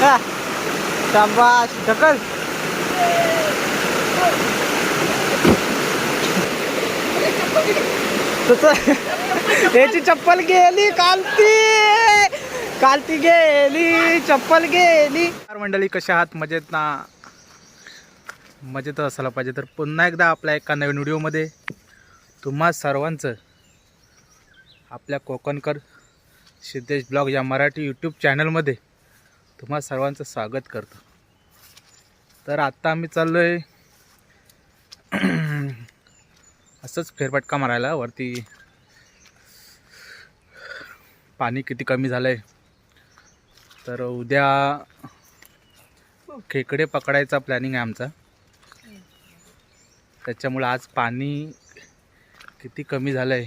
शाबाश ढकल. तसं याची चप्पल गेली कालती. कालती गेली चप्पल गेली. मंडळी कशा आहात? मजेत ना? मजेत असायला पाहिजे. तर पुन्हा एकदा आपल्या एका नवीन व्हिडिओमध्ये तुम्हा सर्वांचं आपल्या कोकणकर सिद्धेश ब्लॉग या मराठी यूट्यूब चॅनलमध्ये तुम्हा सर्वांचं स्वागत करतो. तर आत्ता आम्ही चाललो आहे असंच फेरफटका मारायला. वरती पाणी किती कमी झालं आहे तर उद्या खेकडे पकडायचा प्लॅनिंग आहे आमचा. त्याच्यामुळं आज पाणी किती कमी झालं आहे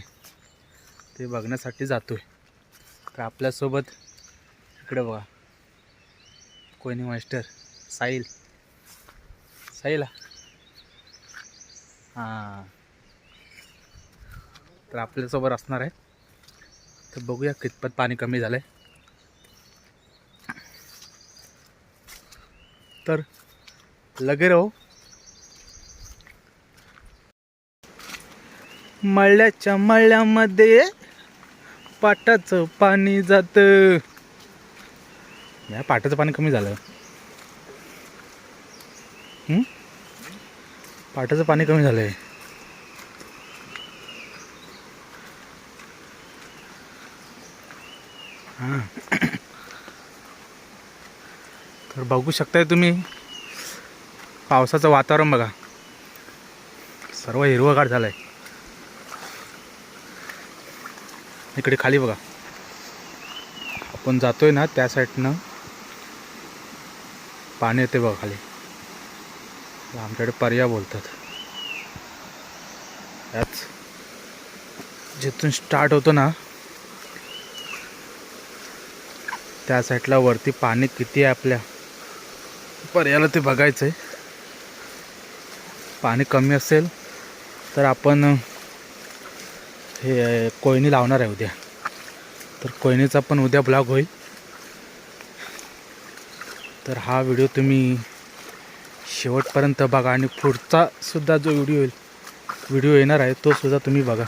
ते बघण्यासाठी जातो आहे तर आपल्यासोबत इकडे बघा. कोयनी मास्टर? साहिल. साहिल. हां. तर आपल्यासोबत असणार आहे. तर बघूया कितपत पाणी कमी झालं आहे तर लगे राहू. मळ्याच्या मळ्यामध्ये पाटाचं पाणी जात. या पाटाचं पाणी कमी झालं. पाटाचं पाणी कमी झालंय. हां. तर बघू शकताय तुम्ही पावसाचं वातावरण बघा. सर्व हिरवगार झालंय. इकडे खाली बघा. आपण जातोय ना त्या साईडनं. पाणी येते बघा खाली. आमच्याकडे पर्या बोलतात. याच जिथून स्टार्ट होतो ना त्या साईडला वरती पाणी किती आहे आपल्या? पर्याला ते बघायचं आहे पाणी कमी असेल तर आपण हे कोयनी लावणार आहे उद्या. तर कोयनीचा पण उद्या ब्लॉग होईल. तर हा व्हिडिओ तुम्ही शेवटपर्यंत बघा आणि पुढचा सुद्धा जो व्हिडिओ येईल व्हिडिओ येणार आहे तो सुद्धा तुम्ही बघा.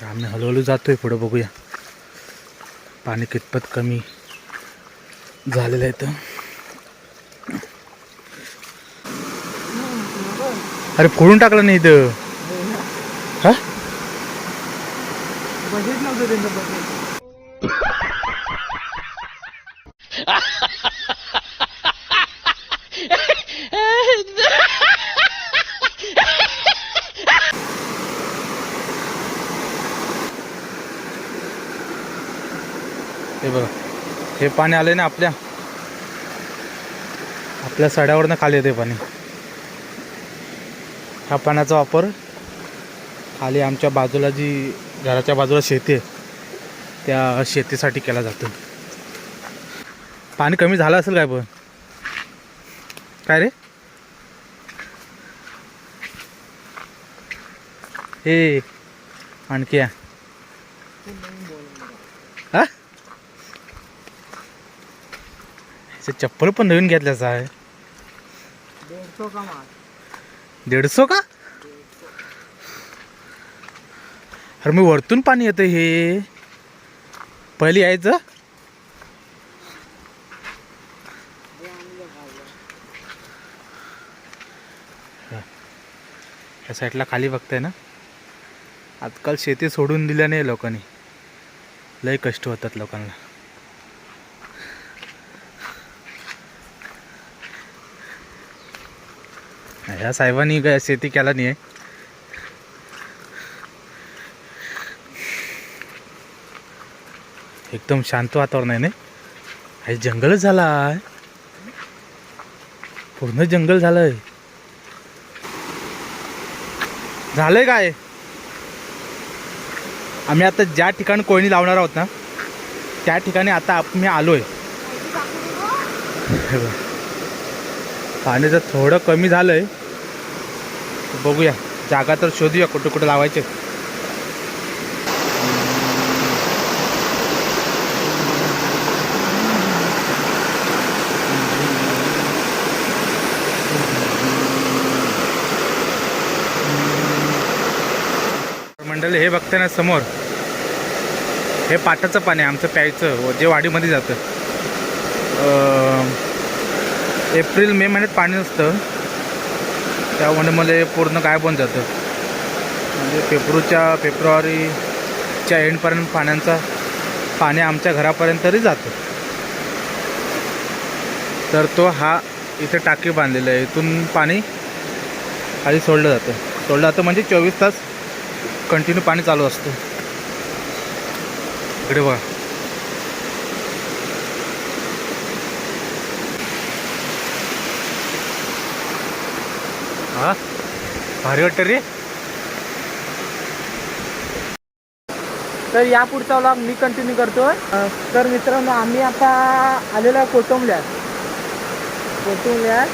तर आम्ही हळूहळू जातोय पुढं बघूया. पाणी कितपत कमी झालेलं आहे तर अरे फोडून टाकलं नाही इथं. हा? बजेट नव्हतं त्यांचं बजेट हे बघा हे पाणी आले ना आपल्या. आपल्या सड्यावरनं खाली येते पाणी. ह्या पाण्याचा वापर खाली आमच्या बाजूला जी घराच्या बाजूला शेती आहे त्या शेतीसाठी केला जातो पाणी कमी झालं असेल काय पण? काय रे? हे आणखी आ हा? चप्पल पण नवीन घेतल्याचं आहे. दीडशो का? का अरे मी वरतून पाणी येतं हे. पहिले यायचं. या साईडला खाली बघताय ना? आजकाल शेती सोडून दिल्या नाही लोकांनी. लय कष्ट होतात लोकांना. ह्या साहेबांनी काय शेती केला नाही आहे? एकदम शांत वातावरण आहे ना? हे जंगलच झालं आहे पूर्ण जंगल झालंय. झालंय काय? आम्ही आता ज्या ठिकाणी कोयणी लावणार आहोत ना त्या ठिकाणी आता आम्ही आलोय. आहे पाणी थोडं कमी झालंय. बघूया जागा तर शोधूया कुठं कुठं लावायचे. आपल्याला हे बघताय ना समोर. हे पाटाचं पाणी आमचं प्यायचं व जे वाडीमध्ये जातं. एप्रिल मे महिन्यात पाणी नसतं. त्यामुळे मला पूर्ण गायब होऊन जातं. म्हणजे फेब्रुच्या फेब्रुवारीच्या एंडपर्यंत पाण्याचा पाणी आमच्या घरापर्यंत तरी जातं. तर तो हा इथे टाकी बांधलेला आहे. इथून पाणी खाली सोडलं जातं. सोडलं जातं म्हणजे चोवीस तास कंटिन्यू पाणी चालू असतं. इकडे बघा. हा? भारी वाटतं रे. तर या पुढचा व्लॉग मी कंटिन्यू करतोय. तर मित्रांनो आम्ही आता आलेलो आहे कोटुंबल्यात. कोटुंबल्यात.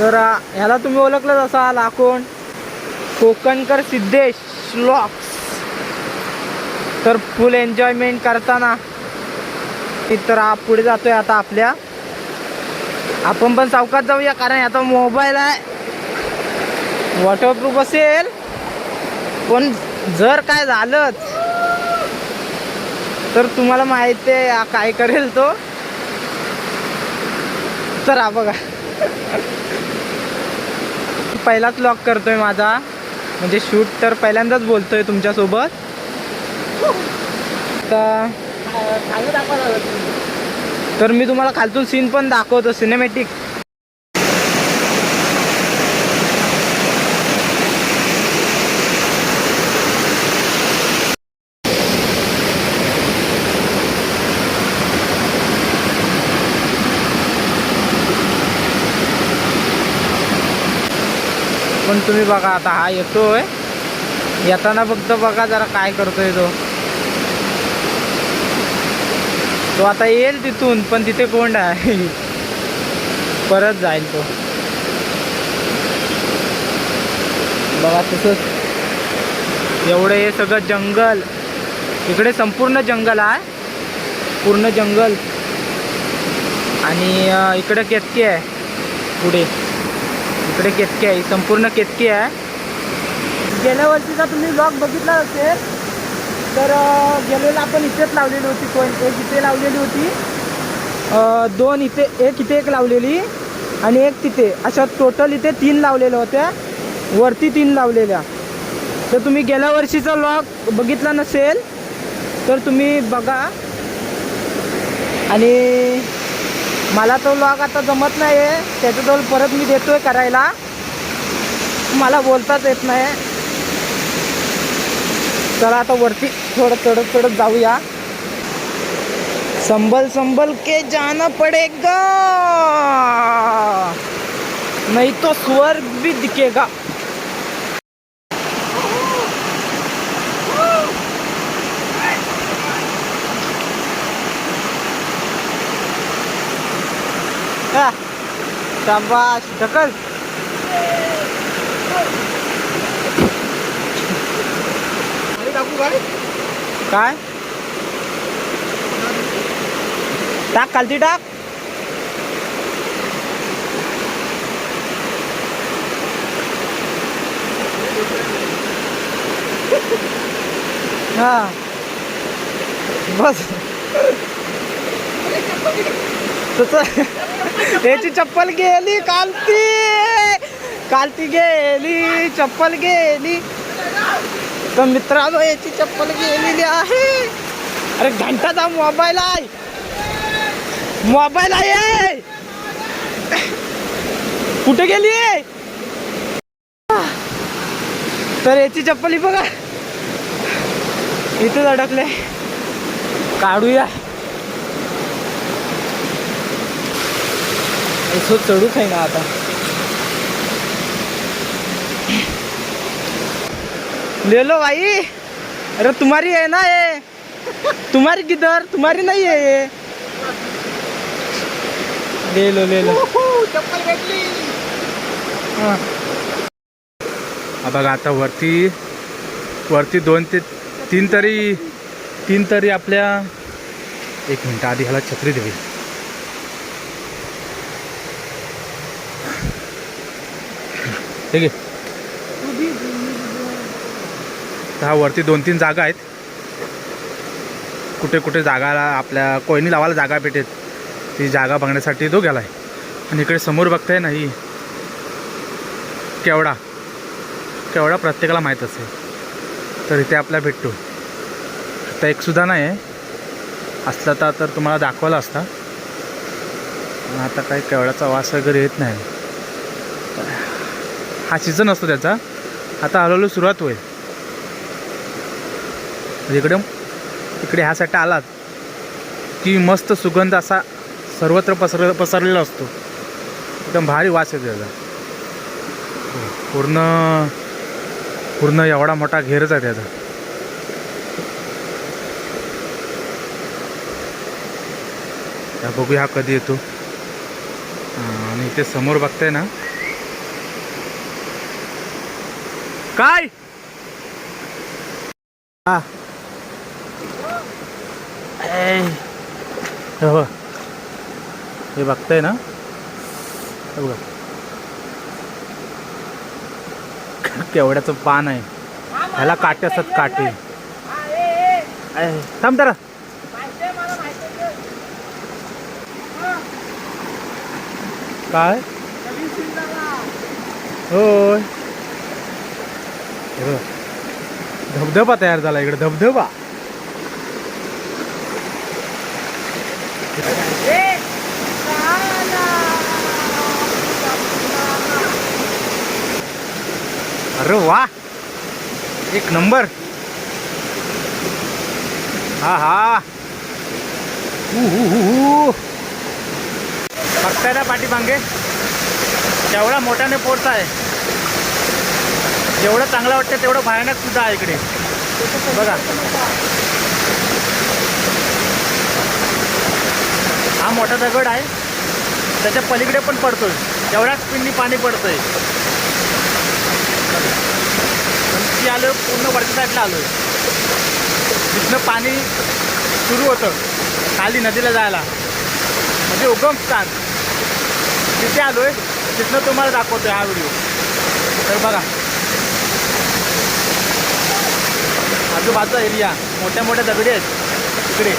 तर ह्याला तुम्ही ओळखलंच असाल आकोण कोकणकर सिद्धेश लॉक्स तर फुल एन्जॉयमेंट करताना तर हा पुढे जातोय आता आपल्या. आपण पण चौकात जाऊया कारण आता मोबाईल आहे. वॉटरप्रूफ असेल. पण जर काय झालंच तर तुम्हाला माहिती आहे काय करेल तो. तर बघा. पहिलाच लॉक करतोय माझा. म्हणजे शूट तर पहिल्यांदाच बोलतोय तुमच्यासोबत. तर तर मी तुम्हाला खालतून सीन पण दाखवतो सिनेमॅटिक तुम्ही बघा आता हा येतोय. येताना फक्त बघा जरा काय करतोय तो. तो आता येईल तिथून पण तिथे कोंड आहे? परत जाईल तो. बघा तसंच. एवढं हे सगळं जंगल. इकडे संपूर्ण जंगल आहे. पूर्ण जंगल. आणि इकडं इकडे केतकी आहे. पुढे. इकडे केतकी आहे. संपूर्ण केतकी आहे. गेल्या वर्षीचा तुम्ही ब्लॉग बघितला असेल तर गेलेला आपण इथेच लावलेली होती कोण एक इथे लावलेली होती. दोन इथे एक इथे एक लावलेली आणि एक तिथे. अशा टोटल इथे तीन लावलेल्या होत्या. वरती तीन लावलेल्या. तर तुम्ही गेल्या वर्षीचा लॉग बघितला नसेल तर तुम्ही बघा. आणि मला तो लॉग आता जमत नाही आहे तो परत मी देतोय करायला. मला बोलताच येत नाही. चला आता वरती थोडं चढत चढत जाऊया. संभल संभल के जाना पडेगा. नाही तो स्वर्ग भी दिखेगा हा, शाबाश ढकल. काय? टाक खालती टाक. हा. बस. तस याची चप्पल गेली कालती. कालती गेली चप्पल गेली. तर मित्रांनो याची चप्पल गेलेली आहे. अरे घंटाचा मोबाईल आहे. मोबाईल आहे. कुठे गेली? तर याची चप्पल ही बघा. इथेच अडकले. काढूया. इसो चढूच आहे ना आता. ले लो भाई अरे तुम्हारी है ना ये तुम्हारी किधर? तुम्हारी नहीं है. ये ले लो ले लो चप्पल भेटली हा. बघा आता वरती वरती दोन ते तीन तरी तीन तरी आपल्या एक मिनिट आधी ह्याला छत्री द्यावी ठीक आहे. हा वरती दोन तीन जागा आहेत. कुठे कुठे जागाला आपल्या कोयनी लावायला जागा भेटेल. ती जागा बघण्यासाठी तो गेला आहे आणि इकडे समोर बघताय ना ही. केवडा. केवडा प्रत्येकाला माहीत असेल. तर इथे आपला भेटतो. आता एक सुद्धा नाही आहे. असला तर तुम्हाला दाखवला असता. आता काही केवड्याचा वास वगैरे येत नाही. हा सीझन असतो त्याचा. आता हळूहळू सुरुवात होईल. म्हणजे इकडे इकडे ह्या साईडला आलात की मस्त सुगंध असा सर्वत्र पसर पसरलेला असतो. एकदम भारी वास येतो त्याचा. पूर्ण पूर्ण एवढा मोठा घेरच आहे त्याचा. बघू बघूया हा कधी येतो. आणि इथे समोर बघताय ना काय? हा. हे. हे बघताय ना? बघा. केवड्याचं पान आहे. ह्याला काटे असतात काटे. थांब जरा. काय? होय हे बघ. धबधबा तयार झाला इकडे धबधबा. अरे वा एक नंबर. हा हा. बघताय ना पाठीमागे? जेवढा मोठ्याने पोरत आहे. जेवढं चांगलं वाटतं तेवढं भयानक सुद्धा आहे इकडे. बघा. हा मोठा दगड आहे. त्याच्या पलीकडे पण पडतोय. तेवढ्याच स्पीडनी पाणी पडतंय. ती आलो पूर्ण वरच्या साईडला आलोय. तिथनं पाणी सुरू होतं. खाली नदीला जायला. म्हणजे उगम स्थान. तिथे आलोय तिथनं तुम्हाला दाखवतोय हा व्हिडिओ. तर बघा. आजूबाजूचा एरिया मोठ्या मोठ्या दगडी आहेत. इकडे.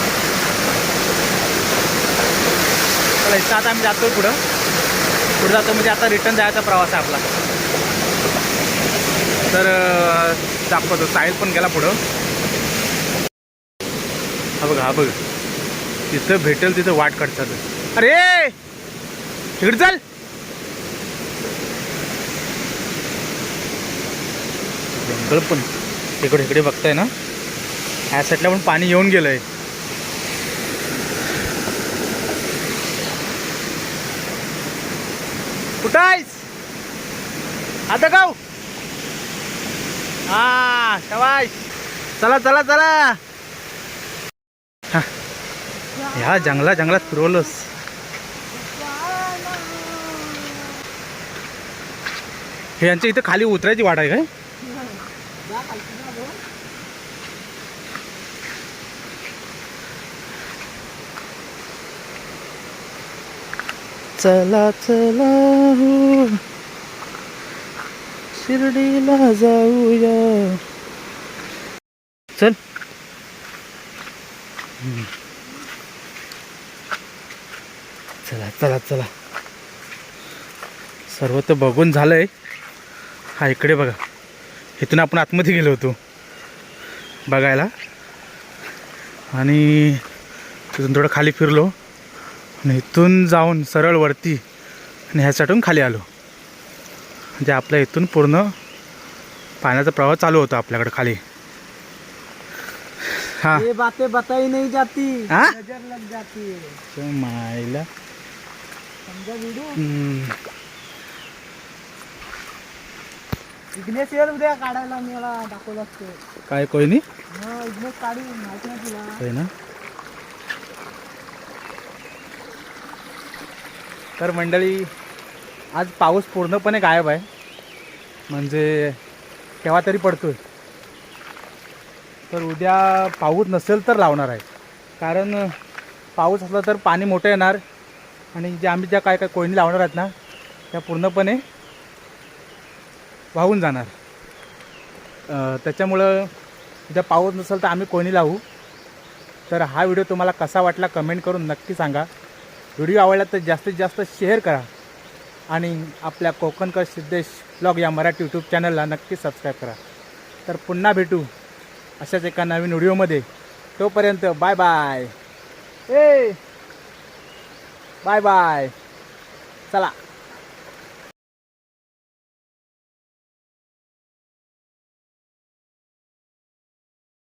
चला इथं आता आम्ही जातो पुढं. पुढे जातो म्हणजे आता रिटर्न जायचा प्रवास आहे आपला. तर दाखवतो. साहिल पण गेला पुढं. हा बघा हा बघ. तिथं भेटेल तिथं वाट काढतात. अरे! तिकडे चल! जंगल पण. इकडे इकडे बघताय ना? ह्या साईडला पण पाणी येऊन गेलंय. कुठं आहेस आता गाव हो? हा? शवाय चला चला चला. ह्या जंगला जंगलात फिरवलंस. हे यांच्या इथं खाली उतरायची वाट आहे काय? चला चला हो शिर्डीला जाऊया. चल. चला चला चला. सर्व तर बघून झालंय. हा इकडे बघा. इथून आपण आतमध्ये गेलो होतो. बघायला. आणि तिथून थोडं खाली फिरलो. आणि इथून जाऊन सरळ वरती आणि ह्याच्यातून खाली आलो. म्हणजे आपल्या इथून पूर्ण पाण्याचा प्रवाह चालू होता आपल्याकडे खाली. हा. ये बातें बताई नहीं जाती. हा? नजर लग जाती. है तो मायला. समझा वीडियो येईल उद्या काढायला मला दाखवला असतो काय नाही? हा विघ्नेश काढी माहिती नाही तुला. होय ना? तर मंडळी आज पाऊस पूर्णपणे गायब आहे. म्हणजे केव्हा तरी पडतोय. तर उद्या पाऊस नसेल तर लावणार आहे. कारण पाऊस असला तर पाणी मोठं येणार. आणि जे आम्ही ज्या काय काय कोयनी लावणार आहेत ना त्या पूर्णपणे वाहून जाणार. त्याच्यामुळं उद्या पाऊस नसेल तर आम्ही कोणी लावू. तर हा व्हिडिओ तुम्हाला कसा वाटला कमेंट करून नक्की सांगा. व्हिडिओ आवडला तर जास्तीत जास्त शेअर करा. आणि आपल्या कोकणकर सिद्धेश ब्लॉग या मराठी यूट्यूब चॅनलला नक्की सबस्क्राईब करा. तर पुन्हा भेटू अशाच एका नवीन व्हिडिओमध्ये तोपर्यंत बाय बाय ए बाय बाय चला.